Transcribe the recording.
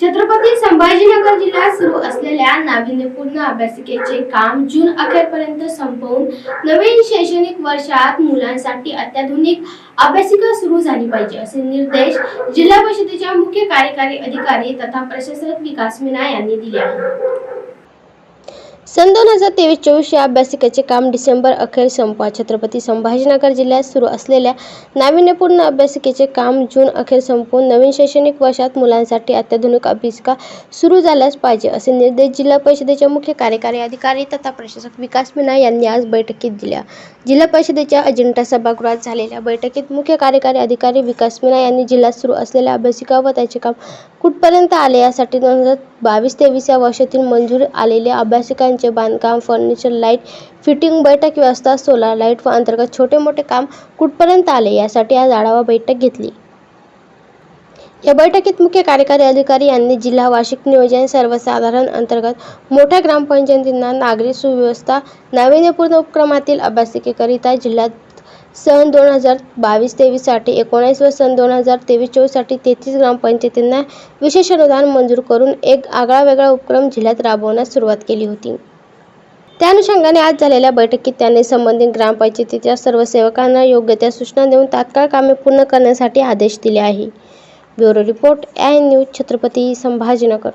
छत्रपती संभाजीनगर जिल्ह्यात सुरू असलेल्या नाविन्यपूर्ण अभ्यासिकेचे काम जून अखेरपर्यंत संपवून नवीन शैक्षणिक वर्षात मुलांसाठी अत्याधुनिक अभ्यासिका सुरू झाली पाहिजे असे निर्देश जिल्हा परिषदेच्या मुख्य कार्यकारी अधिकारी तथा प्रशासक विकास मीना यांनी दिले आहेत. सन दोन हजार तेवीस चोवीस या अभ्यासिकेचे काम डिसेंबर अखेर संपवा. छत्रपती संभाजीनगर जिल्ह्यात सुरू असलेल्या नाविन्यपूर्ण अभ्यासिकेचे काम जून अखेर संपवून नवीन शैक्षणिक वर्षात मुलांसाठी अत्याधुनिक अभ्यासिका सुरू झाल्याच पाहिजे असे निर्देश जिल्हा परिषदेचे मुख्य कार्यकारी अधिकारी तथा प्रशासक विकास मीना यांनी आज बैठकीत दिल्या. जिल्हा परिषदेच्या अजिंठा सभागृहात झालेल्या बैठकीत मुख्य कार्यकारी अधिकारी विकास मीना यांनी जिल्ह्यात सुरू असलेल्या अभ्यासिका व त्याचे काम कुठपर्यंत आले यासाठी दोन हजार बावीस तेवीस या वर्षातील मंजूर आलेल्या अभ्यासिकांचे बांधकाम फर्निचर लाइट फिटिंग बैठक व्यवस्था सोलार लाइट व अंतर्गत छोटे मोठे काम कुठपर्यंत आले यासाठी आज आढावा बैठक घेतली. या बैठकीत मुख्य कार्यकारी अधिकारी यांनी जिल्हा वार्षिक नियोजन सर्वसाधारण अंतर्गत मोठ्या ग्रामपंचायतींना नागरी सुव्यवस्था नाविन्यपूर्ण उपक्रमातील अभ्यासिकेकरिता जिल्ह्यात सन दोन हजार बावीस तेवीससाठी एकोणीस व सन दोन हजार तेवीस चोवीससाठी तेहतीस ग्रामपंचायतींना विशेष अनुदान मंजूर करून एक आगळावेगळा उपक्रम जिल्ह्यात राबवण्यास सुरुवात केली होती. त्या अनुषंगाने आज झालेल्या बैठकीत त्यांनी संबंधित ग्रामपंचायतीच्या सर्व सेवकांना योग्य त्या सूचना देऊन तात्काळ कामे पूर्ण करण्यासाठी आदेश दिले आहे. Bureau report AN News Chhatrapati Sambhajinagar.